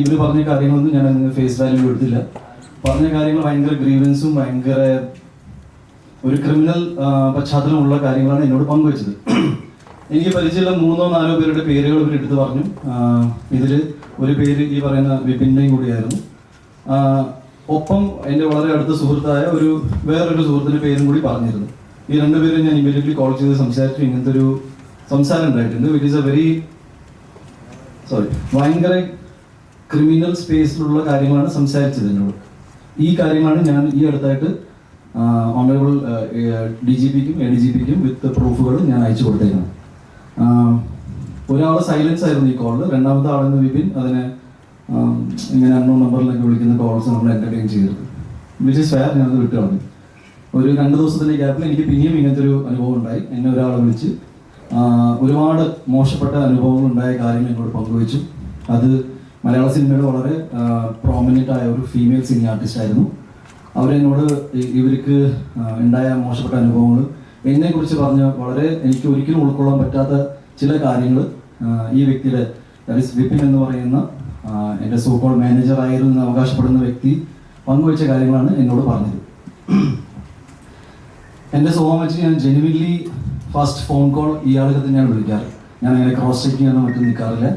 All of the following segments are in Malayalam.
ഇവർ പറഞ്ഞ കാര്യങ്ങളൊന്നും ഞാൻ അതിന് ഫേസ് വാല്യൂ കൊടുത്തില്ല പറഞ്ഞ കാര്യങ്ങൾ ഭയങ്കര ഗ്രീവൻസും ഭയങ്കര ഒരു ക്രിമിനൽ പശ്ചാത്തലമുള്ള കാര്യങ്ങളാണ് എന്നോട് പങ്കുവച്ചത്. എനിക്ക് പരിചയമുള്ള മൂന്നോ നാലോ പേരുടെ പേരുകൾ ഇവർ എടുത്തു പറഞ്ഞു. ഇതിൽ ഒരു പേര് ഈ പറയുന്ന വിപിന്റെയും കൂടിയായിരുന്നു. ഒപ്പം എന്റെ വളരെ അടുത്ത സുഹൃത്തായ ഒരു വേറൊരു സുഹൃത്തിന്റെ പേരും കൂടി പറഞ്ഞിരുന്നു. ഈ രണ്ടുപേരും ഞാൻ ഇമ്മീഡിയറ്റ്ലി കോൾ ചെയ്ത് സംസാരിച്ചു. ഇങ്ങനത്തെ ഒരു സംസാരം ഉണ്ടായിട്ടുണ്ട് with is a very sorry ഭയങ്കര ക്രിമിനൽ സ്പേസിലുള്ള കാര്യങ്ങളാണ് സംസാരിച്ചത് എന്നോട്. ഈ കാര്യങ്ങളാണ് ഞാൻ ഈ അടുത്തായിട്ട് ഓണറബിൾ ഡി ജി പിക്കും എ ഡി ജി പിക്കും വിത്ത് പ്രൂഫുകൾ ഞാൻ അയച്ചു കൊടുത്തേക്കുന്നത്. ഒരാൾ സൈലൻസ് ആയിരുന്നു ഈ കോളിൽ രണ്ടാമത്തെ ആളെന്ന് വിപിൻ അതിനെ ഇങ്ങനെ അണ്ണോ നമ്പറിലൊക്കെ വിളിക്കുന്ന കോൾസ് നമ്മൾ എന്റർടൈൻ ചെയ്തിരുന്നു. വിച്ച് ഇസ് ഫെയർ ഞാനത് വിട്ടു കളഞ്ഞു. ഒരു രണ്ട് ദിവസത്തിന്റെ ഗ്യാപ്പിൽ എനിക്ക് പിന്നെയും ഇങ്ങനത്തെ ഒരു അനുഭവം ഉണ്ടായി. എന്നെ ഒരാളെ വിളിച്ച് ഒരുപാട് മോശപ്പെട്ട അനുഭവങ്ങൾ ഉണ്ടായ കാര്യങ്ങൾ എന്നോട് പങ്കുവച്ചു. അത് മലയാള സിനിമയുടെ വളരെ പ്രോമിനന്റ് ആയ ഒരു ഫീമെയിൽ സിനിമ ആർട്ടിസ്റ്റ് ആയിരുന്നു. അവരെന്നോട് ഇവർക്ക് ഉണ്ടായ മോശപ്പെട്ട അനുഭവങ്ങൾ എന്നെ കുറിച്ച് പറഞ്ഞ വളരെ എനിക്ക് ഒരിക്കലും ഉൾക്കൊള്ളാൻ പറ്റാത്ത ചില കാര്യങ്ങൾ ഈ വ്യക്തിയുടെ ദാറ്റ് ഇസ് വിപിൻ എന്ന് പറയുന്ന എന്റെ സൂക്കോൾ എന്ന് അവകാശപ്പെടുന്ന വ്യക്തി പങ്കുവച്ച കാര്യങ്ങളാണ് എന്നോട് പറഞ്ഞത്. എന്റെ സ്വഭാവം വെച്ച് ഞാൻ ജെനുവിൻലി ഫസ്റ്റ് ഫോൺ കോൾ ഇയാൾക്ക് തന്നെയാണ് വിളിക്കാറ്. ഞാൻ അങ്ങനെ ക്രോസ് ചെക്ക് ചെയ്യാനോ മറ്റും നിൽക്കാറില്ല.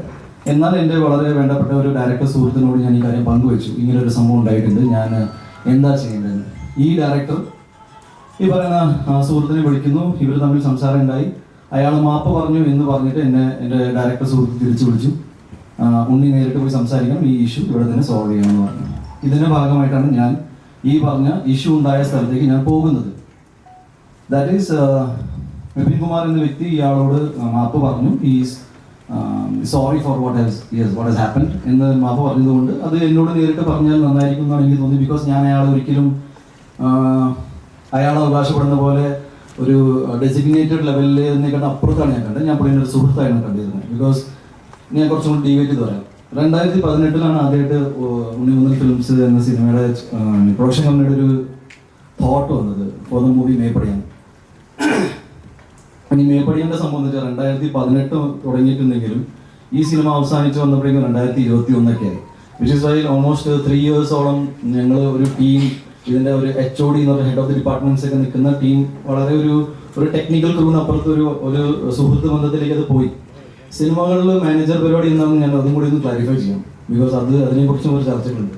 എന്നാൽ എന്റെ വളരെ വേണ്ടപ്പെട്ട ഒരു ഡയറക്ടർ സുഹൃത്തിനോട് ഞാൻ ഈ കാര്യം പങ്കുവച്ചു. ഇങ്ങനെ ഒരു സംഭവം ഉണ്ടായിട്ടുണ്ട്. ഞാൻ എന്താ ചെയ്യേണ്ടതെന്ന്. ഈ ഡയറക്ടർ ഈ പറയുന്ന സുഹൃത്തിനെ വിളിക്കുന്നു. ഇവർ തമ്മിൽ സംസാരം ഉണ്ടായി. അയാൾ മാപ്പ് പറഞ്ഞു എന്ന് പറഞ്ഞിട്ട് എന്നെ എന്റെ ഡയറക്ടർ സുഹൃത്ത് തിരിച്ചു വിളിച്ചു. ഉണ്ണി നേരിട്ട് പോയി സംസാരിക്കണം. ഈ ഇഷ്യൂ ഇവിടെ തന്നെ സോൾവ് ചെയ്യണമെന്ന് പറഞ്ഞു. ഇതിന്റെ ഭാഗമായിട്ടാണ് ഞാൻ ഈ പറഞ്ഞ ഇഷ്യൂ ഉണ്ടായ സ്ഥലത്തേക്ക് ഞാൻ പോകുന്നത്. ദാറ്റ് ഈസ് വിപിൻ കുമാർ എന്ന വ്യക്തി ഇയാളോട് മാപ്പ് പറഞ്ഞു. Is sorry for what has yes what has happened എന്ന് മാപ്പ് പറഞ്ഞതുകൊണ്ട് അത് എന്നോട് നേരിട്ട് പറഞ്ഞാൽ നന്നായിരിക്കും എന്നാണ് എനിക്ക് തോന്നി ബിക്കോസ് ഞാൻ അയാളെ ഒരിക്കലും അയാൾ അവകാശപ്പെടുന്ന പോലെ ഒരു ഡെസിഗ്നേറ്റഡ് ലെവലിൽ നിന്നേക്കാൾ അപ്പുറത്താണ് ഞാൻ കണ്ടത്. ഞാൻ പുള്ളിന്റെ ഒരു സുഹൃത്തായിരുന്നു കണ്ടിരുന്നത്. ബിക്കോസ് ഞാൻ കുറച്ചും കൂടി ഡീവേറ്റ് ചെയ്ത് പറയാം. രണ്ടായിരത്തി പതിനെട്ടിലാണ് ആദ്യമായിട്ട് ഉണ്ണിമുന്നൽ ഫിലിംസ് എന്ന സിനിമയുടെ പ്രൊഡക്ഷൻ കമ്പനിയുടെ ഒരു തോട്ട് വന്നത്. ഫോർ ദ മൂവി മേപ്പടിയാണ് ഇനി എന്ന് വെച്ചാൽ രണ്ടായിരത്തി പതിനെട്ട് തുടങ്ങിയിട്ടുണ്ടെങ്കിലും ഈ സിനിമ അവസാനിച്ച് വന്നപ്പോഴേക്കും രണ്ടായിരത്തി ഇരുപത്തി ഒന്നൊക്കെ which is why almost three ഇയേഴ്സോളം ഞങ്ങൾ ഒരു ടീം ഇതിന്റെ ഒരു എച്ച് ഒ ഡി എന്ന് പറഞ്ഞ ഹെഡ് ഓഫ് ദി ഡിപ്പാർട്ട്മെന്റ്സ് ഒക്കെ നിൽക്കുന്ന ടീം വളരെ ഒരു ഒരു ടെക്നിക്കൽ ക്രൂവിനപ്പുറത്ത് ഒരു ഒരു സുഹൃത്ത് ബന്ധത്തിലേക്ക് അത് പോയി. സിനിമകളിൽ മാനേജർ പരിപാടി എന്താണെന്ന് ഞാൻ അതും കൂടി ഒന്ന് ക്ലാരിഫൈ ചെയ്യാം. ബിക്കോസ് അത് അതിനെക്കുറിച്ചും ഒരു ചർച്ചകളുണ്ട്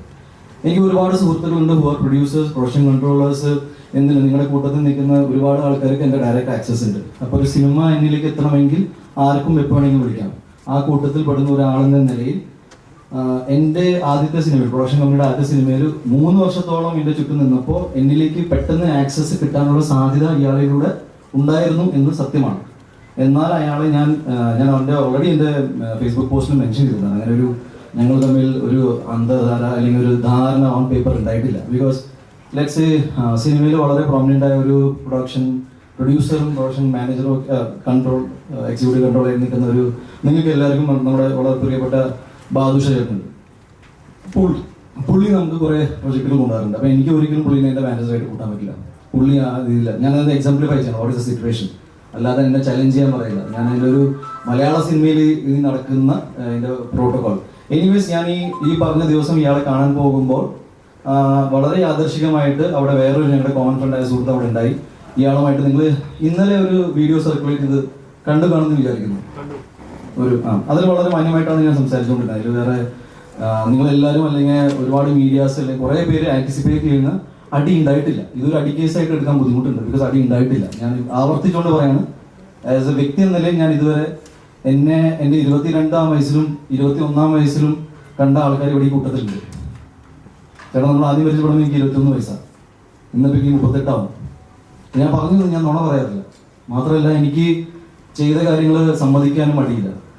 എനിക്ക് ഒരുപാട് സുഹൃത്തുക്കളുണ്ട് who are producers production controllers എന്തിന് നിങ്ങളുടെ കൂട്ടത്തിൽ നിൽക്കുന്ന ഒരുപാട് ആൾക്കാർക്ക് എന്റെ ഡയറക്റ്റ് ആക്സസ് ഉണ്ട്. അപ്പോൾ ഒരു സിനിമ എന്നിലേക്ക് എത്തണമെങ്കിൽ ആർക്കും എപ്പോൾ വേണമെങ്കിലും വിളിക്കാം. ആ കൂട്ടത്തിൽ പെടുന്ന ഒരാളെന്ന നിലയിൽ എന്റെ ആദ്യത്തെ സിനിമ പ്രൊഡക്ഷൻ കമ്പനിയുടെ ആദ്യത്തെ സിനിമയിൽ മൂന്ന് വർഷത്തോളം എന്റെ ചുറ്റും നിന്നപ്പോൾ എന്നിലേക്ക് പെട്ടെന്ന് ആക്സസ് കിട്ടാനുള്ള സാധ്യത ഇയാളിലൂടെ ഉണ്ടായിരുന്നു എന്ന് സത്യമാണ്. എന്നാൽ അയാളെ ഞാൻ ഞാൻ അവന്റെ ഓൾറെഡി എന്റെ ഫേസ്ബുക്ക് പോസ്റ്റിൽ മെൻഷൻ ചെയ്തിട്ടുണ്ട്. അങ്ങനെ ഒരു ഞങ്ങൾ തമ്മിൽ ഒരു അന്തർധാര അല്ലെങ്കിൽ ഒരു ധാരണ ഓൺ പേപ്പർ ഉണ്ടായിട്ടില്ല. ബിക്കോസ് ലെറ്റ്സ് സിനിമയിൽ വളരെ പ്രോമിനന്റ് ആയ ഒരു പ്രൊഡക്ഷൻ പ്രൊഡ്യൂസറും പ്രൊഡക്ഷൻ മാനേജറും കൺട്രോൾ എക്സിക്യൂട്ടീവ് കൺട്രോൾ ആയി നിൽക്കുന്ന ഒരു നിങ്ങൾക്ക് എല്ലാവർക്കും നമ്മുടെ വളരെ പ്രിയപ്പെട്ട ബാദുഷ പുള്ളി പുള്ളി നമുക്ക് കുറേ പ്രൊജക്റ്റുകൾ കൊണ്ടുവരുന്നുണ്ട് അപ്പോൾ എനിക്ക് ഒരിക്കലും പുള്ളിനെ എന്റെ മാനേജറായിട്ട് കൂട്ടാൻ പറ്റില്ല. പുള്ളി ആ ഇതില്ല. ഞാനത് എക്സാംപ്ലിഫൈ ചെയ്യണം. വാട്ട് ഇസ് ദ സിറ്റുവേഷൻ അല്ലാതെ എന്നെ ചലഞ്ച് ചെയ്യാൻ പറയില്ല. ഞാൻ അതിന്റെ ഒരു മലയാള സിനിമയിൽ ഇത് നടക്കുന്ന അതിന്റെ പ്രോട്ടോകോൾ എനിവേസ് ഞാൻ ഈ ഈ പറഞ്ഞ ദിവസം ഇയാളെ കാണാൻ പോകുമ്പോൾ വളരെ ആദർശികമായിട്ട് അവിടെ വേറൊരു ഞങ്ങളുടെ കോമൺ ഫ്രണ്ടായ സുഹൃത്ത് അവിടെ ഉണ്ടായി. ഇയാളുമായിട്ട് നിങ്ങൾ ഇന്നലെ ഒരു വീഡിയോ സർക്കുലേറ്റ് ചെയ്ത് കണ്ടു കാണുമെന്ന് വിചാരിക്കുന്നു. ഒരു ആ അതിൽ വളരെ മാന്യമായിട്ടാണ് ഞാൻ സംസാരിച്ചുകൊണ്ടിരുന്നത്. അതിൽ വേറെ നിങ്ങൾ എല്ലാവരും അല്ലെങ്കിൽ ഒരുപാട് മീഡിയാസ് അല്ലെങ്കിൽ കുറേ പേര് ആന്റിസിപ്പേറ്റ് ചെയ്യുന്ന അടി ഉണ്ടായിട്ടില്ല. ഇതൊരു അടി കേസായിട്ട് എടുക്കാൻ ബുദ്ധിമുട്ടുണ്ട്. ബിക്കോസ് അടി ഉണ്ടായിട്ടില്ല. ഞാൻ ആവർത്തിച്ചുകൊണ്ട് പറയാണ് ആസ് എ വ്യക്തി എന്ന നിലയിൽ ഞാൻ ഇതുവരെ എന്നെ എന്റെ ഇരുപത്തിരണ്ടാം വയസ്സിലും ഇരുപത്തി ഒന്നാം വയസ്സിലും കണ്ട ആൾക്കാർ ഇവിടെ ഈ കൂട്ടത്തിലുണ്ട്. ചേട്ടാ നമ്മൾ ആദ്യം പരിചയപ്പെടുമ്പോൾ എനിക്ക് ഇരുപത്തിയൊന്ന് വയസ്സാണ്. ഇന്നിപ്പോൾ എനിക്ക് മുപ്പത്തെട്ടാവും ഞാൻ പറഞ്ഞത് ഞാൻ നുണ പറയാറില്ല. മാത്രമല്ല എനിക്ക് ചെയ്ത കാര്യങ്ങൾ സമ്മതിക്കാനും മടിയില്ല.